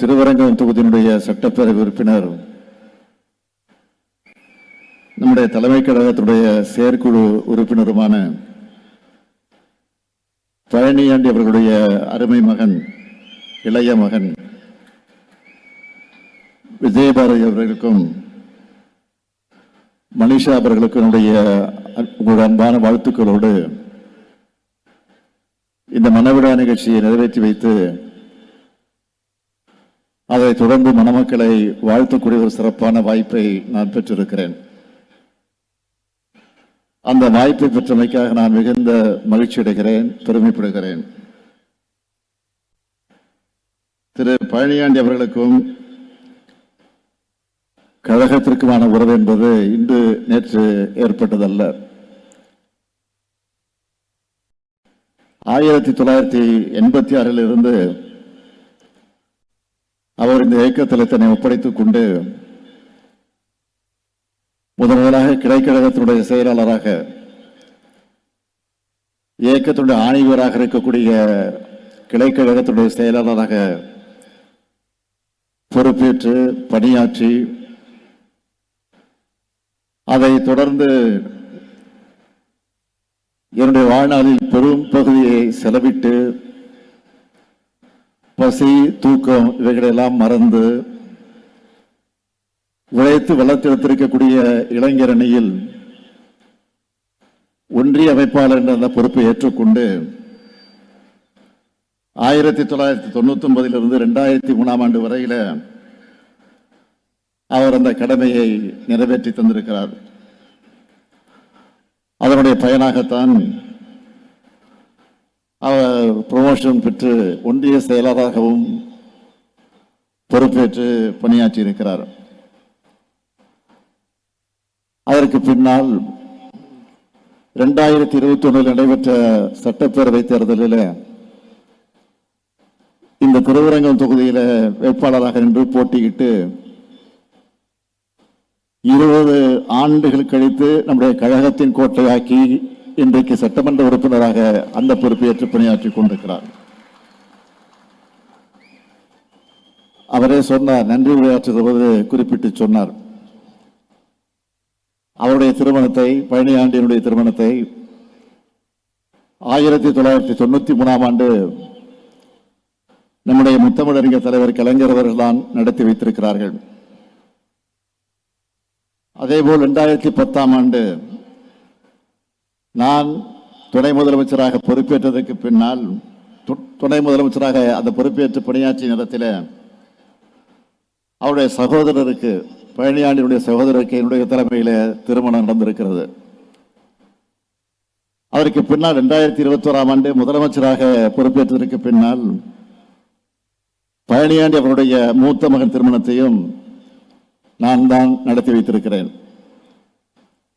திருவரங்கம் தொகுதியினுடைய சட்டப்பேரவை உறுப்பினர் நம்முடைய தலைமை கழகத்துடைய செயற்குழு உறுப்பினருமான பழனியாண்டி அவர்களுடைய அருமை மகன் இளைய மகன் விஜயபாரதி அவர்களுக்கும் மனிஷா அவர்களுக்கும் என்னுடைய உங்களுடைய அன்பான வாழ்த்துக்களோடு இந்த மனவிழா நிகழ்ச்சியை நிறைவேற்றி வைத்து அதைத் தொடர்ந்து மணமக்களை வாழ்த்தக்கூடிய ஒரு சிறப்பான வாய்ப்பை நான் பெற்றிருக்கிறேன். அந்த வாய்ப்பை பெற்றமைக்காக நான் மிகுந்த மகிழ்ச்சி அடைகிறேன் பெருமைப்படுகிறேன். திரு பழனியாண்டி அவர்களுக்கும் கழகத்திற்குமான உறவு என்பது இன்று நேற்று ஏற்பட்டதல்ல. ஆயிரத்தி தொள்ளாயிரத்தி எண்பத்தி ஆறில் இருந்து அவர் இந்த இயக்கத்தில் தன்னை ஒப்படைத்துக் கொண்டு முதன் முதலாக கிளைக்கழகத்தினுடைய செயலாளராக இயக்கத்தினுடைய ஆணைவராக இருக்கக்கூடிய கிளைக்கழகத்தினுடைய செயலாளராக பொறுப்பேற்று பணியாற்றி அதை தொடர்ந்து என்னுடைய வாழ்நாளில் பெரும் பகுதியை செலவிட்டு பசி தூக்கம் இவைகளெல்லாம் மறந்து உழைத்து வளர்த்தெடுத்திருக்கக்கூடிய இளைஞர் அணியில் ஒன்றிய அமைப்பாளர் என்ற அந்த பொறுப்பை ஏற்றுக்கொண்டு ஆயிரத்தி தொள்ளாயிரத்தி தொண்ணூத்தி ஒன்பதிலிருந்து ரெண்டாயிரத்தி மூணாம் ஆண்டு வரையில அவர் அந்த கடமையை நிறைவேற்றி தந்திருக்கிறார். அதனுடைய பயனாகத்தான் அவர் ப்ரொமோஷன் பெற்று ஒன்றிய செயலாளராகவும் பொறுப்பேற்று பணியாற்றி இருக்கிறார். அதற்கு பின்னால் ரெண்டாயிரத்தி இருபத்தி ஒன்றில் நடைபெற்ற சட்டப்பேரவை தேர்தலில் இந்த திருவரங்கம் தொகுதியில் வேட்பாளராக நின்று போட்டியிட்டு இருபது ஆண்டுகள் கழித்து நம்முடைய கழகத்தின் கோட்டையாக்கி இன்றைக்கு சட்டமன்ற உறுப்பினராக அந்த பொறுப்பேற்று பணியாற்றிக் கொண்டிருக்கிறார். அவரே சொன்னார் நன்றி உரையாற்றுகிற போது குறிப்பிட்டு சொன்னார். அவருடைய திருமணத்தை பழனியாண்டியனுடைய திருமணத்தை ஆயிரத்தி தொள்ளாயிரத்தி தொண்ணூத்தி மூணாம் ஆண்டு நம்முடைய முத்தமிழறிஞர் தலைவர் கலைஞர் அவர்கள்தான் நடத்தி வைத்திருக்கிறார்கள். அதேபோல் இரண்டாயிரத்தி பத்தாம் ஆண்டு நான் துணை முதலமைச்சராக பொறுப்பேற்றதற்கு பின்னால் து- துணை முதலமைச்சராக அந்த பொறுப்பேற்று பணியாற்றிய நேரத்தில் அவருடைய சகோதரருக்கு பழனியாண்டினுடைய சகோதரருக்கு என்னுடைய தலைமையில் திருமணம் நடந்திருக்கிறது. அதற்கு பின்னால் ரெண்டாயிரத்தி இருபத்தோராம் ஆண்டு முதலமைச்சராக பொறுப்பேற்றதற்கு பின்னால் பழனியாண்டி அவருடைய மூத்த மகன் திருமணத்தையும் நான் தான் நடத்தி வைத்திருக்கிறேன்.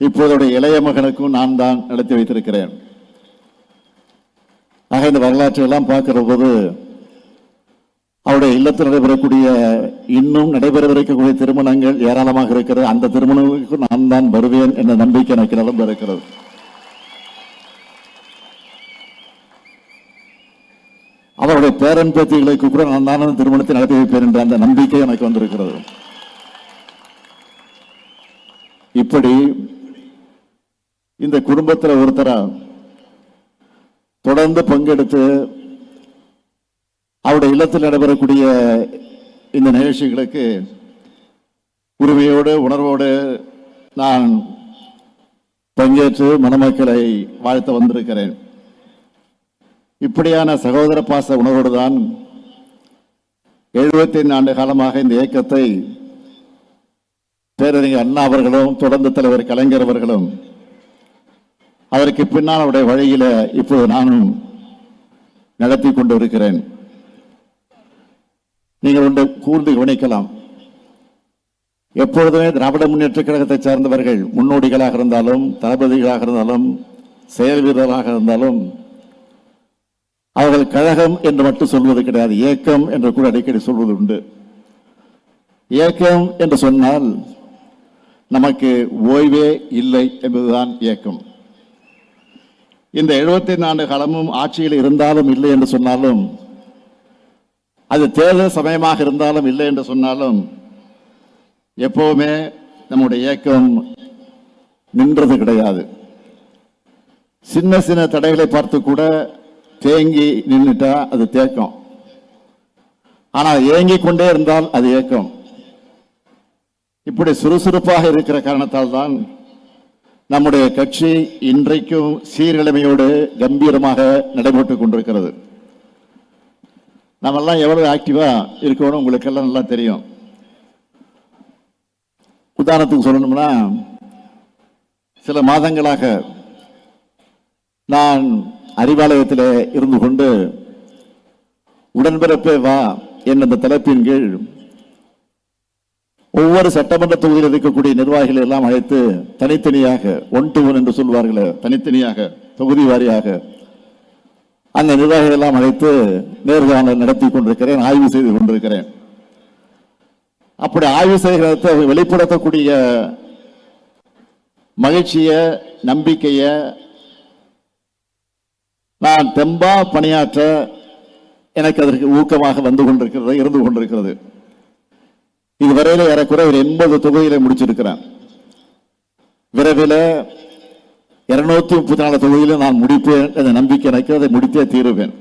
இப்போதோட இளைய மகனுக்கும் நான் தான் நடத்தி வைத்திருக்கிறேன். ஆக இந்த வரலாற்றை எல்லாம் பார்க்கிற போது அவருடைய இல்லத்தில் நடைபெறக்கூடிய இன்னும் நடைபெறவிருக்கக்கூடிய திருமணங்கள் ஏராளமாக இருக்கிறது. அந்த திருமணங்களுக்கு நான் தான் வருவேன் என்ற நம்பிக்கை எனக்கு நிரம்ப இருக்கிறது. அவருடைய பேரன் பேத்திகளுக்கு கூட நான் தான் அந்த திருமணத்தை நடத்தி வைப்பேன் என்ற அந்த நம்பிக்கை எனக்கு வந்திருக்கிறது. இப்படி இந்த குடும்பத்தில் ஒருத்தரா தொடர்ந்து பங்கெடுத்து அவருடைய இல்லத்தில் நடைபெறக்கூடிய இந்த நிகழ்ச்சிகளுக்கு உரிமையோடு உணர்வோடு நான் பங்கேற்று மணமக்களை வாழ்த்த வந்திருக்கிறேன். இப்படியான சகோதர பாச உணர்வோடு தான் எழுபத்தி ஆண்டு காலமாக இந்த இயக்கத்தை பேரறிஞர் அண்ணா அவர்களும் தொடர்ந்து தலைவர் கலைஞர் அவர்களும் அதற்கு பின்னால் அவருடைய வழியில இப்போது நானும் நடத்தி கொண்டு இருக்கிறேன் நீங்கள் ஒன்று கூர்ந்து கவனிக்கலாம். எப்பொழுதுமே திராவிட முன்னேற்ற கழகத்தை சார்ந்தவர்கள் முன்னோடிகளாக இருந்தாலும் தளபதிகளாக இருந்தாலும் செயல் வீரர்களாக இருந்தாலும் அவர்கள் கழகம் என்று மட்டும் சொல்வது கிடையாது இயக்கம் என்று கூட அடிக்கடி சொல்வது உண்டு. இயக்கம் என்று சொன்னால் நமக்கு ஓய்வே இல்லை என்பதுதான் இயக்கம். இந்த 75 ஆண்டு காலமும் ஆட்சியில் இருந்தாலும் இல்லை என்று சொன்னாலும் அது தேர்தல் சமயமாக இருந்தாலும் இல்லை என்று சொன்னாலும் எப்பவுமே நம்முடைய இயக்கம் நின்றது கிடையாது. சின்ன சின்ன தடைகளை பார்த்து கூட தேங்கி நின்றுட்டா அது தேக்கம். ஆனால் ஏங்கிக் கொண்டே இருந்தால் அது ஏக்கம். இப்படி சுறுசுறுப்பாக இருக்கிற காரணத்தால் தான் நம்முடைய கட்சி இன்றைக்கும் சீர்கிழமையோடு கம்பீரமாக நடைபெற்றுக் கொண்டிருக்கிறது. நம்மெல்லாம் எவ்வளவு ஆக்டிவா இருக்கணும் உங்களுக்கு எல்லாம் நல்லா தெரியும். உதாரணத்துக்கு சொல்லணும்னா சில மாதங்களாக நான் அறிவாலயத்தில் இருந்து கொண்டு உடன்பிறப்பே வா என்ற தலைப்பின் கீழ் ஒவ்வொரு சட்டமன்ற தொகுதியில் இருக்கக்கூடிய நிர்வாகிகள் எல்லாம் அழைத்து தனித்தனியாக ஒன் டு ஒன் என்று சொல்வார்களே தனித்தனியாக தொகுதி வாரியாக அந்த நிர்வாகிகள் எல்லாம் அழைத்து நேர்காணல் நடத்தி கொண்டிருக்கிறேன் ஆய்வு செய்து கொண்டிருக்கிறேன். அப்படி ஆய்வு செய்கிறத வெளிப்படுத்தக்கூடிய மகிழ்ச்சிய நம்பிக்கைய நான் தெம்பா பணியாற்ற எனக்கு அதற்கு ஊக்கமாக வந்து கொண்டிருக்கிறது இருந்து கொண்டிருக்கிறது. இதுவரையில் ஏறக்குறைய ஒரு எண்பது தொகுதியில முடிச்சிருக்கிறார். விரைவில் இருநூத்தி முப்பத்தி நாலு தொகுதியில் நான் முடிப்பேன் என்ற நம்பிக்கை எனக்கு அதை முடித்தே தீருவேன்.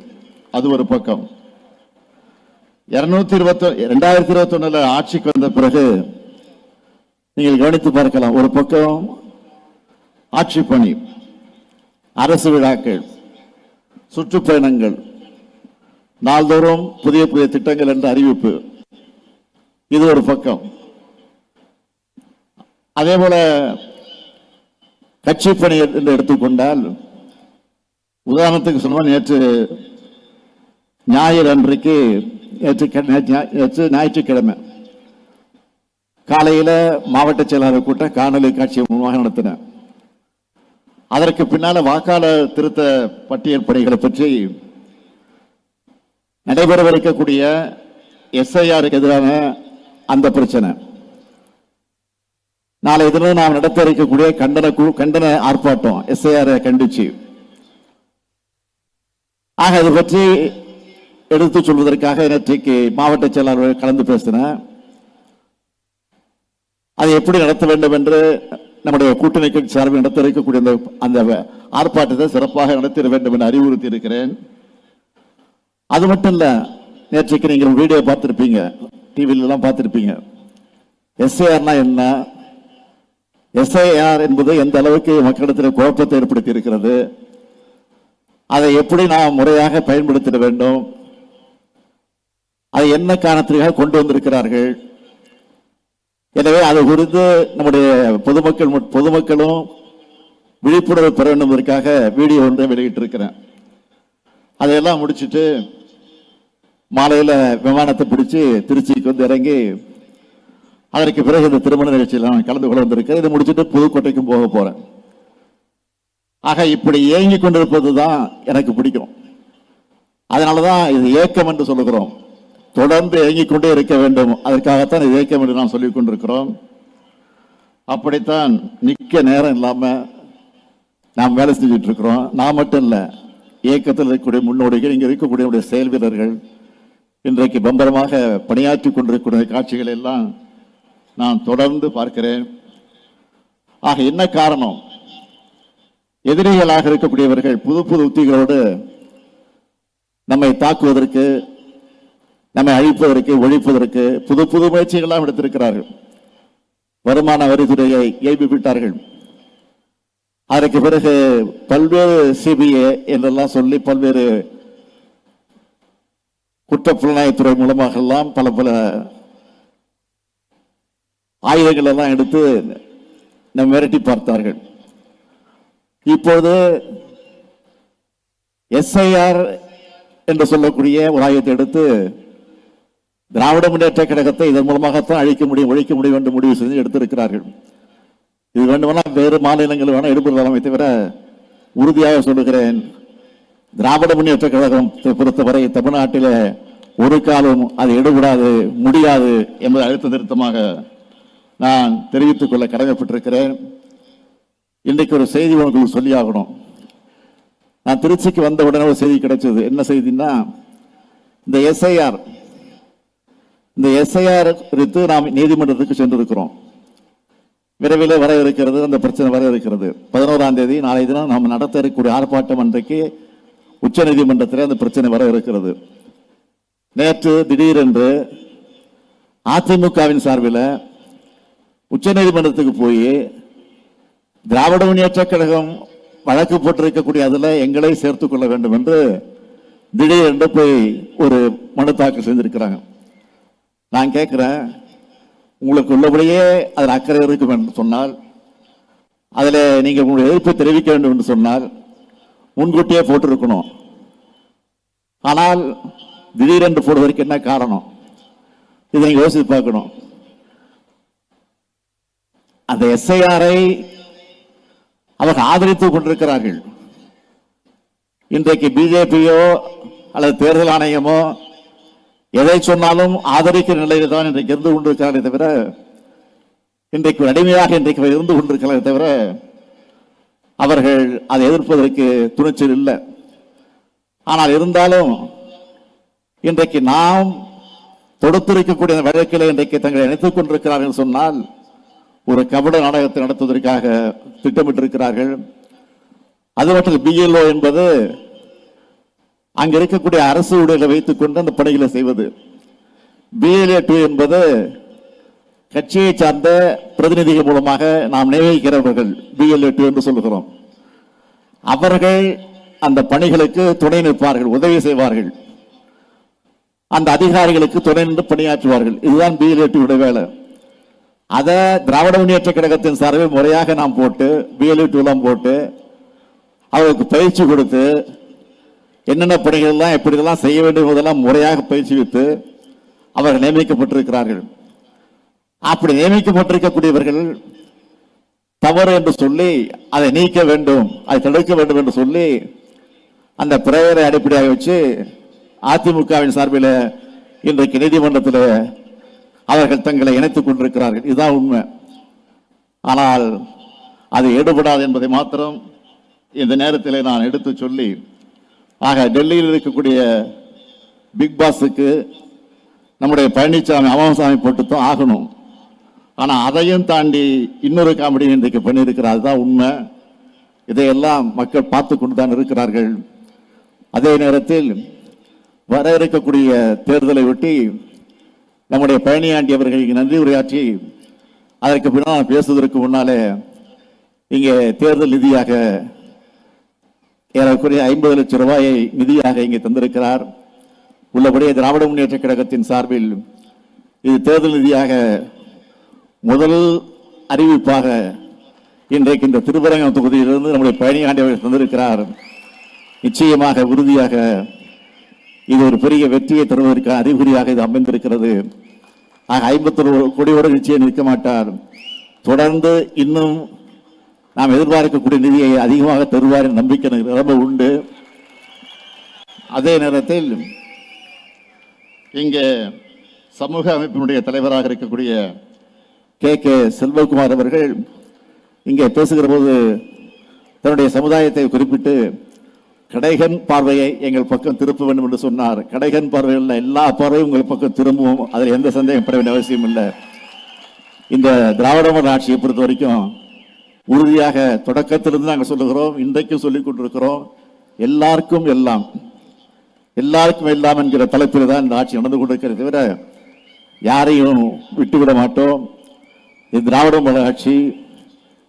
அது ஒரு பக்கம். இருநூத்தி இருபத்தி ரெண்டாயிரத்தி இருபத்தி ஒண்ணுல ஆட்சிக்கு வந்த பிறகு நீங்கள் கவனித்து பார்க்கலாம் ஒரு பக்கம் ஆட்சி பணி அரசு விழாக்கள் சுற்றுப்பயணங்கள் நாள்தோறும் புதிய புதிய திட்டங்கள் என்ற அறிவிப்பு. இது ஒரு பக்கம். அதே போல கட்சி பணி என்று எடுத்துக்கொண்டால் உதாரணத்துக்கு சொன்னால் நேற்று ஞாயிறு அன்றைக்கு நேற்று ஞாயிற்றுக்கிழமை காலையில மாவட்ட செயலாளர் கூட்டம் காணொலி காட்சி மூலமாக நடத்தினேன் அதற்கு பின்னால வாக்காளர் திருத்த பட்டியல் பணிகளை பற்றி நடைபெறவிருக்கக்கூடிய எஸ்ஐஆருக்கு எதிரான அந்த பிரச்சனை. நாளை தினம் நாம் நடத்த இருக்கக்கூடிய கண்டன குழு கண்டன ஆர்ப்பாட்டம் எஸ்ஐஆர் கண்டிச்சு. ஆக அது பற்றி எடுத்து சொல்வதற்காக நேற்றைக்கு மாவட்ட செயலாளர்கள் கலந்து பேசினேன் அதை எப்படி நடத்த வேண்டும் என்று நம்முடைய கூட்டணி கட்சி சார்பில் நடத்த இருக்கக்கூடிய அந்த அந்த ஆர்ப்பாட்டத்தை சிறப்பாக நடத்திட வேண்டும் என்று அறிவுறுத்தி இருக்கிறேன் அது மட்டும் இல்ல நேற்றைக்கு நீங்கள் வீடியோ பார்த்திருப்பீங்க. டிவிலெலாம் பார்த்துருப்பீங்க. எஸ்ஏஆர்னா என்ன? எஸ்ஐஆர் என்பது எந்த அளவுக்கு மக்களிடத்தில் குழப்பத்தை ஏற்படுத்தி இருக்கிறது அதை எப்படி நாம் முறையாக பயன்படுத்திட வேண்டும்? அதை என்ன காரணத்திற்காக கொண்டு வந்திருக்கிறார்கள்? எனவே அது குறித்து நம்முடைய பொதுமக்கள் பொதுமக்களும் விழிப்புணர்வு பெற வேண்டும் என்பதற்காக வீடியோ ஒன்றை வெளியிட்டிருக்கிறேன். அதையெல்லாம் முடிச்சுட்டு மாலையில் விமானத்தை பிடிச்சி திருச்சிக்கு வந்து இறங்கி அதற்கு பிறகு இந்த திருமண நிகழ்ச்சியில் நான் கலந்து கொள்ள வந்திருக்கிறேன். இதை முடிச்சுட்டு புதுக்கோட்டைக்கும் போக போகிறேன் ஆக இப்படி ஏங்கி கொண்டிருப்பது தான் எனக்கு பிடிக்கும். அதனாலதான் இது ஏக்கம் என்று சொல்லுகிறோம். தொடர்ந்து ஏங்கிக் கொண்டே இருக்க வேண்டும். அதற்காகத்தான் இது ஏக்கம் என்று நாம் சொல்லிக் கொண்டிருக்கிறோம். அப்படித்தான் நிற்க நேரம் இல்லாமல் நாம் வேலை செஞ்சுட்டு இருக்கிறோம். நான் மட்டும் இல்லை இயக்கத்தில் இருக்கக்கூடிய முன்னோடிகள் இங்கே இருக்கக்கூடிய செயல் வீரர்கள் இன்றைக்கு பம்பரமாக பணியாற்றி கொண்டிருக்கிற காட்சிகள் எல்லாம் நான் தொடர்ந்து பார்க்கிறேன். ஆக என்ன காரணம்? எதிரிகளாக இருக்கக்கூடியவர்கள் புது புது உத்திகளோடு நம்மை தாக்குவதற்கு நம்மை அழிப்பதற்கு ஒழிப்பதற்கு புது புது முயற்சிகள்லாம் எடுத்திருக்கிறார்கள். வருமான வரித்துறையை ஏய்ப்பு விட்டார்கள் அதற்கு பிறகு பல்வேறு சிபிஏ என்றெல்லாம் சொல்லி பல்வேறு குற்றப்புலனாய்த்துறை மூலமாக எல்லாம் பல பல ஆயுதங்கள் எல்லாம் எடுத்து நம்ம மிரட்டி பார்த்தார்கள். இப்போது எஸ்ஐஆர் என்று சொல்லக்கூடிய ஒரு ஆயுதத்தை எடுத்து திராவிட முன்னேற்ற கழகத்தை இதன் மூலமாகத்தான் அழிக்க முடியும் ஒழிக்க முடியும் என்று முடிவு செய்து எடுத்திருக்கிறார்கள். இது வேண்டுமானால் வேறு மாநிலங்கள் வேணால் எடுப்பதாமே தவிர உறுதியாக சொல்லுகிறேன். திராவிட முன்னேற்ற கழகம் பொறுத்தவரை தமிழ்நாட்டில் ஒரு காலம் அது எடுபடாது முடியாது என்பதை அழுத்த திருத்தமாக நான் தெரிவித்துக் கொள்ள கடமைப்பட்டிருக்கிறேன். இன்றைக்கு ஒரு செய்தி உங்களுக்கு சொல்லியாகணும். நான் திருச்சிக்கு வந்த உடனே ஒரு செய்தி கிடைச்சது. என்ன செய்தின்னா இந்த எஸ்ஐஆர் இந்த எஸ்ஐஆர் குறித்து நாம் நீதிமன்றத்துக்கு சென்றிருக்கிறோம். விரைவில் வர இருக்கிறது அந்த பிரச்சனை வர இருக்கிறது. பதினோராம் தேதி நாளை தினம் நாம் நடத்த இருக்கக்கூடிய ஆர்ப்பாட்டம் அன்றைக்கு உச்ச நீதிமன்றத்தில் அந்த பிரச்சனை வர இருக்கிறது. நேற்று திடீரென்று அதிமுகவின் சார்பில் உச்ச நீதிமன்றத்துக்கு போய் திராவிட முன்னேற்ற கழகம் வழக்கு போட்டிருக்கக்கூடிய அதில் எங்களை சேர்த்து கொள்ள வேண்டும் என்று திடீரென்று போய் ஒரு மனு தாக்கல் செஞ்சிருக்கிறாங்க நான் கேட்குறேன் உங்களுக்கு உள்ளபடியே அதில் அக்கறை இருக்கும் என்று சொன்னால் அதில் நீங்கள் உங்களுடைய எதிர்ப்பை தெரிவிக்க வேண்டும் என்று சொன்னால் முன்கூட்டியே போட்டிருக்கணும் ஆனால் திடீரென்று போடுவதற்கு என்ன காரணம்? இதை நீங்கள் யோசித்து பார்க்கணும். அந்த எஸ்ஐஆரை அவர்கள் ஆதரித்துக் கொண்டிருக்கிறார்கள். இன்றைக்கு பிஜேபியோ அல்லது தேர்தல் ஆணையமோ எதை சொன்னாலும் ஆதரிக்கிற நிலையில் தான் இன்றைக்கு இருந்து கொண்டிருக்கிறார்களே தவிர இன்றைக்கு அடிமையாக இன்றைக்கு இருந்து கொண்டிருக்கிறார்களே தவிர அவர்கள் அதை எதிர்ப்பதற்கு துணிச்சல் இல்லை. ஆனால் இருந்தாலும் இன்றைக்கு நாம் தொடுத்திருக்கக்கூடிய வழக்கில் இன்றைக்கு தங்களை இணைத்துக் கொண்டிருக்கிறார்கள் சொன்னால் ஒரு கபட நாடகத்தை நடத்துவதற்காக திட்டமிட்டிருக்கிறார்கள். அது மட்டும் பிஎல்ஓ என்பது அங்கே இருக்கக்கூடிய அரசு ஊழியர்களை வைத்துக் கொண்டு அந்த பணிகளை செய்வது. பிஎல்ஏ டூ என்பது கட்சியை சார்ந்த பிரதிநிதிகள் மூலமாக நாம் நியமிக்கிறவர்கள் பிஎல்ஏ என்று சொல்லுகிறோம். அவர்கள் அந்த பணிகளுக்கு துணை நிற்பார்கள் உதவி செய்வார்கள். அந்த அதிகாரிகளுக்கு துணை நின்று பணியாற்றுவார்கள். இதுதான் பிஎல்ஏ வேலை. அதை திராவிட முன்னேற்ற கழகத்தின் சார்பில் முறையாக நாம் போட்டு பிஎல்ஏ டூலாம் போட்டு அவருக்கு பயிற்சி கொடுத்து என்னென்ன பணிகள் எல்லாம் செய்ய வேண்டும் என்பதெல்லாம் முறையாக பயிற்சிவித்து அவர்கள் நியமிக்கப்பட்டிருக்கிறார்கள். அப்படி நியமிக்கப்பட்டிருக்கக்கூடியவர்கள் தவறு என்று சொல்லி அதை நீக்க வேண்டும் அதை தடுக்க வேண்டும் என்று சொல்லி அந்த பிரேயரை அடிப்படையாக வச்சு அதிமுகவின் சார்பில் இன்றைக்கு நீதிமன்றத்தில் அவர்கள் தங்களை இணைத்துக் கொண்டிருக்கிறார்கள். இதுதான் உண்மை. ஆனால் அது ஈடுபடாது என்பதை மாத்திரம் இந்த நேரத்தில் நான் எடுத்து சொல்லி ஆக டெல்லியில் இருக்கக்கூடிய பிக் பாஸுக்கு நம்முடைய பழனிசாமி அமாமசாமி போட்டுத்தான் ஆகணும். ஆனால் அதையும் தாண்டி இன்னொரு காமெடி இன்றைக்கு பண்ணியிருக்கிறார் அதுதான் உண்மை. இதையெல்லாம் மக்கள் பார்த்து கொண்டு தான் இருக்கிறார்கள். அதே நேரத்தில் வர இருக்கக்கூடிய தேர்தலை ஒட்டி நம்முடைய பழனியாண்டி நன்றி உரையாற்றி அதற்கு பின்னால் பேசுவதற்கு முன்னாலே இங்கே தேர்தல் நிதியாக ஏறக்குறைய ஐம்பது லட்சம் ரூபாயை நிதியாக இங்கே தந்திருக்கிறார். உள்ளபடியே திராவிட முன்னேற்ற கழகத்தின் சார்பில் இது தேர்தல் நிதியாக முதல் அறிவிப்பாக இன்றைக்கு இந்த திருவரங்கம் தொகுதியிலிருந்து நம்முடைய பழனியாண்டி அவர்கள் தந்திருக்கிறார். நிச்சயமாக உறுதியாக இது ஒரு பெரிய வெற்றியை தருவதற்கான அறிகுறியாக இது அமைந்திருக்கிறது. ஆக ஐம்பத்தொரு கோடியோடு நிச்சயம் நிற்க மாட்டார். தொடர்ந்து இன்னும் நாம் எதிர்பார்க்கக்கூடிய நிதியை அதிகமாக தருவார் என்ற நம்பிக்கை எனக்கு ரொம்ப உண்டு. அதே நேரத்தில் இங்கே சமூக அமைப்பினுடைய தலைவராக இருக்கக்கூடிய கே. கே. செல்வகுமார் அவர்கள் இங்கே பேசுகிற போது தன்னுடைய சமுதாயத்தை குறிப்பிட்டு கடைகன் பார்வையை எங்கள் பக்கம் திருப்ப வேண்டும் என்று சொன்னார். கடைகன் பார்வையில் எல்லா பார்வையும் உங்கள் பக்கம் திரும்புவோம் அதில் எந்த சந்தேகப்பட வேண்டிய அவசியம் இல்லை. இந்த திராவிட மாடல் ஆட்சியை பொறுத்த வரைக்கும் உறுதியாக தொடக்கத்திலிருந்து நாங்கள் சொல்லுகிறோம். இன்றைக்கும் சொல்லிக் கொண்டிருக்கிறோம். எல்லாருக்கும் எல்லாம் எல்லாருக்கும் எல்லாம் என்கிற தலைப்பில் தான் இந்த ஆட்சி நடந்து கொண்டிருக்கிறது தவிர யாரையும் விட்டுவிட மாட்டோம். இது திராவிட மாடல் ஆட்சி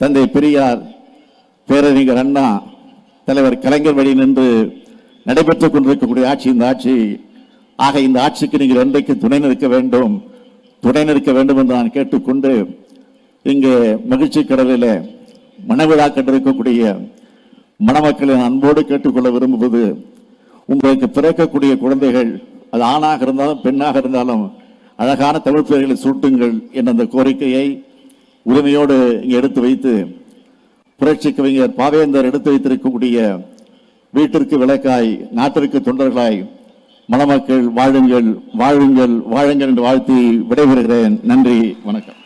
தந்தை பெரியார் பேரறிஞர் அண்ணா தலைவர் கலைஞர் வழி நின்று நடைபெற்றுக் கொண்டிருக்கக்கூடிய ஆட்சி இந்த ஆட்சி. ஆக இந்த ஆட்சிக்கு நீங்கள் என்றைக்கு துணை நிற்க வேண்டும். துணை நிற்க வேண்டும் என்று நான் கேட்டுக்கொண்டு இங்கே மகிழ்ச்சி கடலில் மனவிழா கண்டிருக்கக்கூடிய மணமக்களின் அன்போடு கேட்டுக்கொள்ள விரும்புவது உங்களுக்கு பிறக்கக்கூடிய குழந்தைகள் அது ஆணாக இருந்தாலும் பெண்ணாக இருந்தாலும் அழகான தமிழ் பெயர்களை சூட்டுங்கள் என்ற அந்த கோரிக்கையை உரிமையோடு இங்கே எடுத்து வைத்து புரட்சி கவிஞர் பாவேந்தர் எடுத்து வைத்திருக்கக்கூடிய வீட்டிற்கு விளக்காய் நாட்டிற்கு தொண்டர்களாய் மணமக்கள் வாழுங்கள் வாழுங்கள் வாழுங்கள் என்று வாழ்த்தி விடைபெறுகிறேன். நன்றி வணக்கம்.